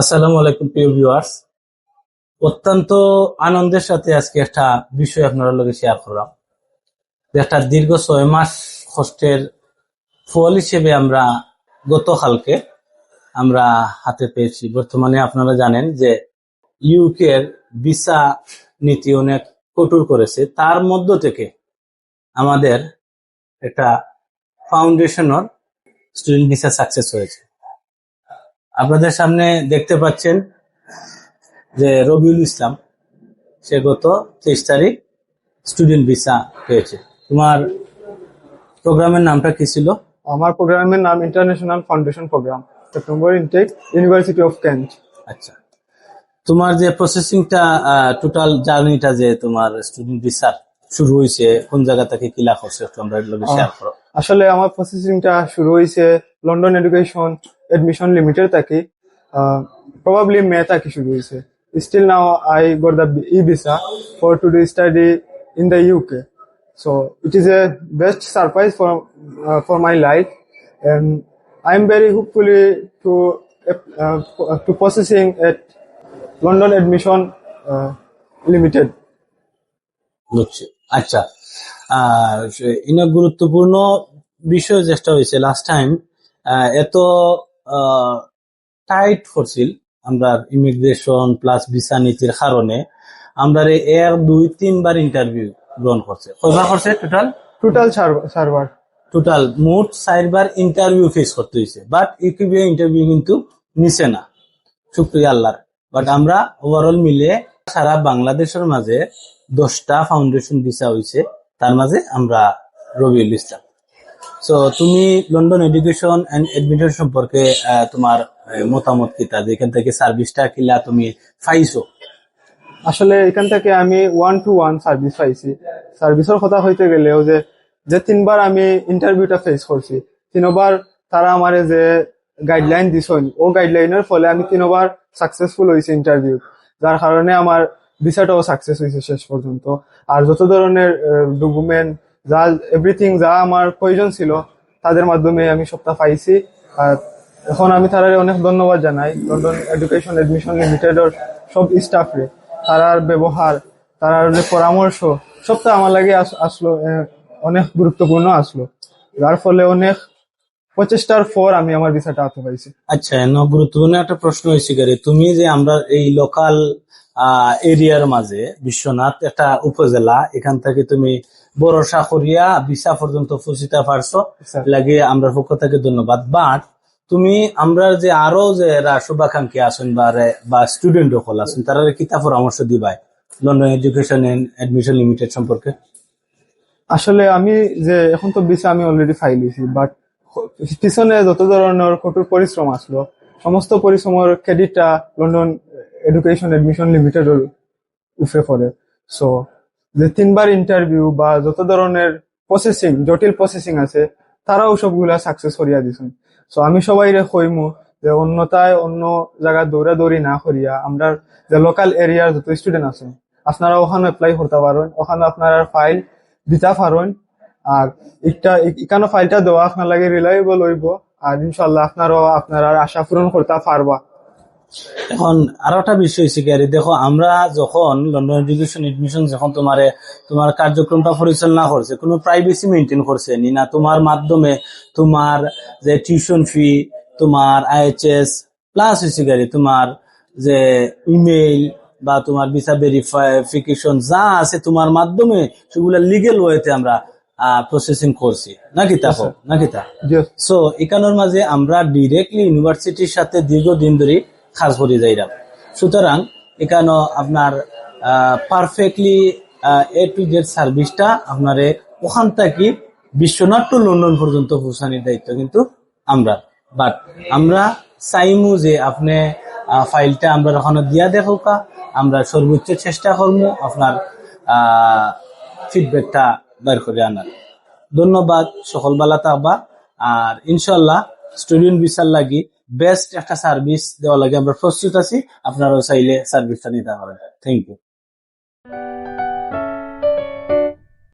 আসসালামু আলাইকুম, প্রিয় ভিউয়ার্স অত্যন্ত আনন্দের সাথে আজকে একটা বিষয় আপনারা লগে শেয়ার করলাম। একটা দীর্ঘ ছয় মাস কষ্টের ফল হিসেবে আমরা গতকালকে আমরা হাতে পেয়েছি। বর্তমানে আপনারা জানেন যে ইউকের ভিসা নীতি অনেক কঠোর করেছে। তার মধ্য থেকে আমাদের একটা ফাউন্ডেশনের স্টুডেন্ট ভিসা সাকসেস হয়েছে। আপনাদের সামনে দেখতে পাচ্ছেন যে রবিউল ইসলাম সে গত তেইশ তারিখ স্টুডেন্ট ভিসা পেয়েছে। তোমার প্রোগ্রামের নামটা কি ছিল? আমার প্রোগ্রামের নাম international foundation programme September intake university of Kent আচ্ছা। তোমার যে প্রসেসিংটা টোটাল জার্নিটা যে তোমার স্টুডেন্ট ভিসার শুরু হয়েছে কোন জায়গা থেকে কি লাখ শেয়ার করো। আসলে আমার প্রসেসিংটা শুরু হয়েছে লন্ডন এডুকেশন এডমিশন লিমিটেড থেকে প্রবাবলি মে থেকে শুরু হয়েছে। Still now I got the e visa for to do study in the UK so it is a best surprise for for my life I'm very hopefully to uh, to processing at London Admission uh, Limited. বুঝছি। আচ্ছা ইনা গুরুত্বপূর্ণ বিষয় যেটা হয়েছে last time এত tight করছিল আমরা immigration plus visa নীতির কারণে। আমরা এক দুই তিনবার ইন্টারভিউ গ্রহণ করছে। কয়বার করছে টোটাল server. server. টোটাল মোট চারবার ইন্টারভিউ ফেস করতে হয়েছে। বাট ইউকিবিএ ইন্টারভিউ কিন্তু নিছে না। শুক্রিয়া আল্লাহর। বাট আমরা ওভারঅল মিলে সারা বাংলাদেশের মাঝে দশটা ফাউন্ডেশন ভিসা হয়েছে। তার মাঝে আমরা রবিউল ইসলাম। সো তুমি লন্ডন এডুকেশন এন্ড এডমিশন সম্পর্কে তোমার মতামত কিতা যে এখান থেকে সার্ভিসটা কিলা তুমি পাইছো? আসলে এখান থেকে আমি ওয়ান টু ওয়ান সার্ভিস পাইছি। সার্ভিসের কথা হইতে গেলেও যে যে তিনবার আমি ইন্টারভিউটা ফেস করছি, তিনবার তারা আমার যে গাইডলাইন দিছেন, ও গাইডলাইনের ফলে আমি তিনবার সাকসেসফুল হয়েছি ইন্টারভিউ যার কারণে আমার ভিসাটাও সাকসেস হয়েছে শেষ পর্যন্ত। আর যত ধরনের ডকুমেন্ট যা এভরিথিং যা আমার প্রয়োজন ছিল, তাদের মাধ্যমে আমি সবটা পাইছি। আর এখন আমি তাদের অনেক ধন্যবাদ জানাই। লন্ডন এডুকেশন এডমিশন লিমিটেডের সব স্টাফরে তারার ব্যবহার, তারার পরামর্শ, সবটা আমার লাগে আস- আসলো অনেক গুরুত্বপূর্ণ আসলো। যার ফলে অনেক প্রচেষ্টার পর আমি আমার ভিসাটা হাতে পাইছি আচ্ছা ন, গুরুত্বপূর্ণ একটা প্রশ্ন হয়েছে গাড়ি তুমি যে আমরা এই লোকাল এরিয়ার মাঝে, বিশ্বনাথ, একটা উপজেলা, এখান থেকে তুমি ভরসা করিয়া বিশা পর্যন্ত পৌঁছিতে পারছ। স্যার। লাগে আমরা পক্ষ থেকে ধন্যবাদ। বাট তুমি আমরা যে আরও যে শুভাকাঙ্ক্ষী আছেন বা বা স্টুডেন্ট সকল আছেন তারা কিতা পরামর্শ দিবাই? London education and admission limited সম্পর্কে। আসলে আমি যে এখন তো ভিসা আমি অলরেডি ফাইলিছি বাট পিছনে যত ধরনের কঠোর পরিশ্রম আসলো সমস্ত পরিশ্রমের ক্রেডিটটা লন্ডন এডুকেশন এডমিশন লিমিটেডের উপরে পড়ে। সো যে তিনবার ইন্টারভিউ বা যত ধরনের প্রসেসিং জটিল প্রসেসিং আছে, তারাও সবগুলা সাকসেস করিয়া দিছেন। সো আমি সবাই রে কইমু যে অন্যতায় অন্য জায়গায় দৌড়াদৌড়ি না করিয়া আমরা যে লোকাল এরিয়ার যত স্টুডেন্ট আছে, আপনারা ওখানে অ্যাপ্লাই করতে পারেন, ওখানে আপনারা ফাইল দিতে পারেন। আর একটা, এখানে ফাইলটা দেওয়া আপনার লাগে রিলায়েবল হইব। আর ইনশাল্লাহ আপনারও আপনারা আশা পূরণ করতে পারবা। এখন আরও একটা বিষয় হয়েছে কি দেখো আমরা যখন লন্ডন এডুকেশন এডমিশন যখন তোমার তোমার কার্যক্রমটা পরিচালনা করছে কোনো প্রাইভেসি মেনটেন করছে নি না তোমার মাধ্যমে তোমার যে টিউশন ফি তোমার আইএচএস প্লাস হয়েছে গাড়ি তোমার যে ইমেইল বা তোমার ভিসা ভেরিফিকেশন যা আছে তোমার মাধ্যমে সেগুলো লিগেল ওয়েতে আমরা প্রসেসিং করছি। নাকি তা হোক নাকি তা? সো এখানোর মাঝে আমরা ডিরেক্টলি ইউনিভার্সিটির সাথে দীর্ঘদিন ধরে কাজ করে যাইলাম সুতরাং এখানে আপনার পারফেক্টলি এ টু জেড সার্ভিসটা আপনার ওখান থেকে বিশ্বনাথ টু লন্ডন পর্যন্ত পৌঁছানোর দায়িত্ব কিন্তু আমরা। বাট আমরা চাইমু যে আপনি ফাইলটা আমরা ওখানে দিয়া দেখোকা আমরা সর্বোচ্চ চেষ্টা করব আপনার ফিডব্যাকটা বের করে আনার। ধন্যবাদ, সকল বেলা থাকবা। আর ইনশাল্লাহ স্টুডেন্ট ভিসার লাগি বেস্ট একটা সার্ভিস দেওয়া লাগে আমরা প্রস্তুত আছি, আপনারাও চাইলে সার্ভিসটা নিতে পারেন। Thank you